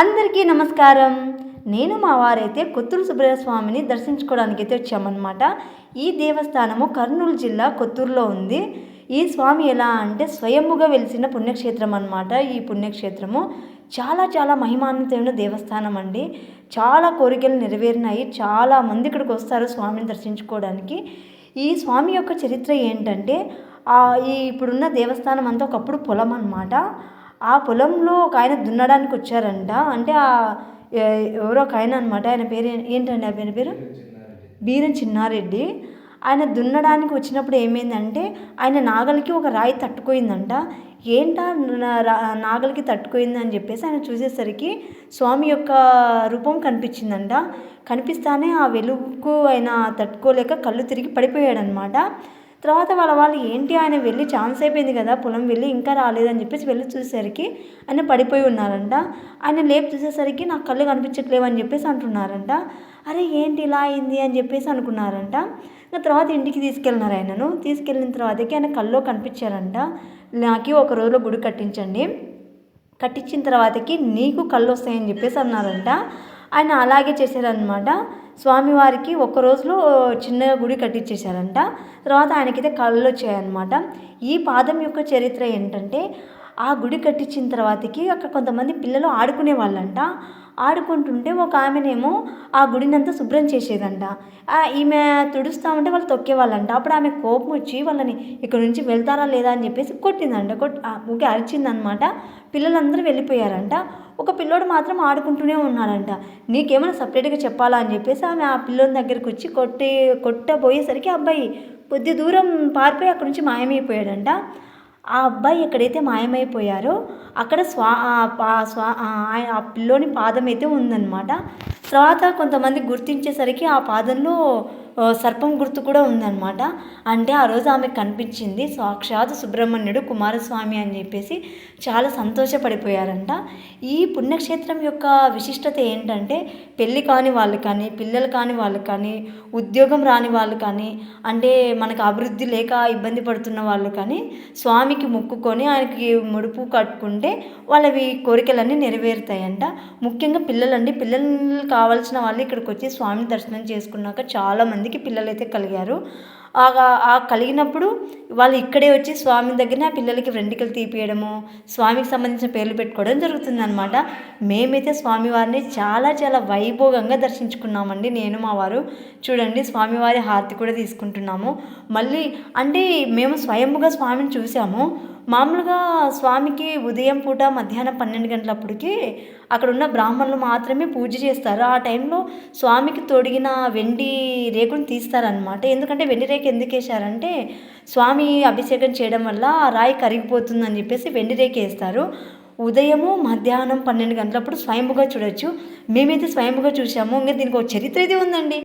అందరికీ నమస్కారం. నేను మా వారైతే కొత్తూరు సుబ్రహ్మ స్వామిని దర్శించుకోవడానికి అయితే వచ్చామన్నమాట. ఈ దేవస్థానము కర్నూలు జిల్లా కొత్తూరులో ఉంది. ఈ స్వామి ఎలా అంటే స్వయంభుగా వెలిసిన పుణ్యక్షేత్రం అన్నమాట. ఈ పుణ్యక్షేత్రము చాలా చాలా మహిమాన్వితమైన దేవస్థానం అండి. చాలా కోరికలు నెరవేరినాయి. చాలా మంది ఇక్కడికి వస్తారు స్వామిని దర్శించుకోవడానికి. ఈ స్వామి యొక్క చరిత్ర ఏంటంటే ఈ ఇప్పుడున్న దేవస్థానం అంతా ఒకప్పుడు పొలం అన్నమాట. ఆ పొలంలో ఒక ఆయన దున్నడానికి వచ్చారంట. అంటే ఆ ఎవరో ఒక ఆయన అనమాట ఆయన పేరు ఏంటండి ఆయన పేరు బీరం చిన్నారెడ్డి. ఆయన దున్నడానికి వచ్చినప్పుడు ఏమైందంటే ఆయన నాగలికి ఒక రాయి తట్టుకోయిందంట. ఏంటా నాగలికి తట్టుకోయింది అని చెప్పేసి ఆయన చూసేసరికి స్వామి యొక్క రూపం కనిపించిందంట. కనిపిస్తానే ఆ వెలుగుకు ఆయన తట్టుకోలేక కళ్ళు తిరిగి పడిపోయాడనమాట తర్వాత వాళ్ళ వాళ్ళు ఏంటి ఆయన వెళ్ళి ఛాన్స్ అయిపోయింది కదా పొలం వెళ్ళి ఇంకా రాలేదని చెప్పేసి వెళ్ళి చూసేసరికి ఆయన పడిపోయి ఉన్నారంట. ఆయన లేపు చూసేసరికి నాకు కళ్ళు కనిపించట్లేవు అని చెప్పేసి అంటున్నారంట. అరే ఏంటి ఇలా అయింది? అని చెప్పేసి అనుకున్నారంట. ఇంకా తర్వాత ఇంటికి తీసుకెళ్ళినారు ఆయనను. తీసుకెళ్ళిన తర్వాతకి ఆయన కళ్ళు కనిపించారంట. నాకు ఒక రోజులో గుడి కట్టించండి. కట్టించిన తర్వాతకి నీకు కళ్ళు వస్తాయని చెప్పేసి అన్నారంట. ఆయన అలాగే చేశారనమాట స్వామివారికి ఒక్క రోజులో చిన్న గుడి కట్టించేశారంట తర్వాత ఆయనకైతే కళ్ళు వచ్చాయన్నమాట. ఈ పాదం యొక్క చరిత్ర ఏంటంటే ఆ గుడి కట్టించిన తర్వాతకి అక్కడ కొంతమంది పిల్లలు ఆడుకునే వాళ్ళంట. ఆడుకుంటుంటే ఒక ఆమెనేమో ఆ గుడిని అంతా శుభ్రం చేసేదంట. ఈమె తుడుస్తా ఉంటే వాళ్ళు తొక్కేవాళ్ళంట. అప్పుడు ఆమె కోపం వచ్చి వాళ్ళని ఇక్కడ నుంచి వెళ్తారా లేదా అని చెప్పేసి కొట్టిందంట. కొట్ ఊకే అరిచిందనమాట పిల్లలందరూ వెళ్ళిపోయారంట. ఒక పిల్లోడు మాత్రం ఆడుకుంటూనే ఉన్నాడంట. నీకేమైనా సపరేట్గా చెప్పాలా అని చెప్పేసి ఆమె ఆ పిల్లోని దగ్గరికి వచ్చి కొట్టి కొట్టబోయేసరికి ఆ అబ్బాయి కొద్ది దూరం పారిపోయి అక్కడి నుంచి మాయమైపోయాడంట. ఆ అబ్బాయి ఎక్కడైతే మాయమైపోయారో అక్కడ స్వా పా- స్వా ఆ పిల్లోని పాదం అయితే ఉందన్నమాట. తర్వాత కొంతమంది గుర్తించేసరికి ఆ పాదంలో సర్పం గుర్తు కూడా ఉందన్నమాట. అంటే ఆ రోజు ఆమె కనిపించింది సాక్షాత్ సుబ్రహ్మణ్యుడు కుమారస్వామి అని చెప్పేసి చాలా సంతోషపడిపోయారంట. ఈ పుణ్యక్షేత్రం యొక్క విశిష్టత ఏంటంటే పెళ్ళి కాని వాళ్ళు కానీ పిల్లలు కాని వాళ్ళు కానీ ఉద్యోగం రాని వాళ్ళు కానీ అంటే మనకు అభివృద్ధి లేక ఇబ్బంది పడుతున్న వాళ్ళు కానీ స్వామికి మొక్కుకొని ఆయనకి ముడుపు కట్టుకుంటే వాళ్ళవి కోరికలన్నీ నెరవేరుతాయంట. ముఖ్యంగా పిల్లలండి పిల్లలు కావాల్సిన వాళ్ళు ఇక్కడికి వచ్చి స్వామిని దర్శనం చేసుకున్నాక చాలా మందికి పిల్లలు అయితే కలిగారు. ఆ కలిగినప్పుడు వాళ్ళు ఇక్కడే వచ్చి స్వామి దగ్గర ఆ పిల్లలకి వెంట్రుకలు తీపియడము స్వామికి సంబంధించిన పేర్లు పెట్టుకోవడం జరుగుతుందనమాట మేమైతే స్వామివారిని చాలా చాలా వైభోగంగా దర్శించుకున్నామండి. నేను మా వారు చూడండి స్వామివారి హారతి కూడా తీసుకుంటున్నాము. మళ్ళీ అంటే మేము స్వయంగా స్వామిని చూసాము. మామూలుగా స్వామికి ఉదయం పూట మధ్యాహ్నం పన్నెండు గంటలప్పటికి అక్కడ ఉన్న బ్రాహ్మణులు మాత్రమే పూజ చేస్తారు. ఆ టైంలో స్వామికి తొడిగిన వెండి రేకును తీస్తారనమాట ఎందుకంటే వెండి రేకు ఎందుకు వేశారంటే స్వామి అభిషేకం చేయడం వల్ల ఆ రాయి కరిగిపోతుందని చెప్పేసి వెండి రేకు వేస్తారు. ఉదయము మధ్యాహ్నం పన్నెండు గంటలప్పుడు స్వయంభుగా చూడొచ్చు. మేమైతే స్వయంభుగా చూసాము ఇంకా దీనికి ఒక చరిత్ర అయితే ఉందండి.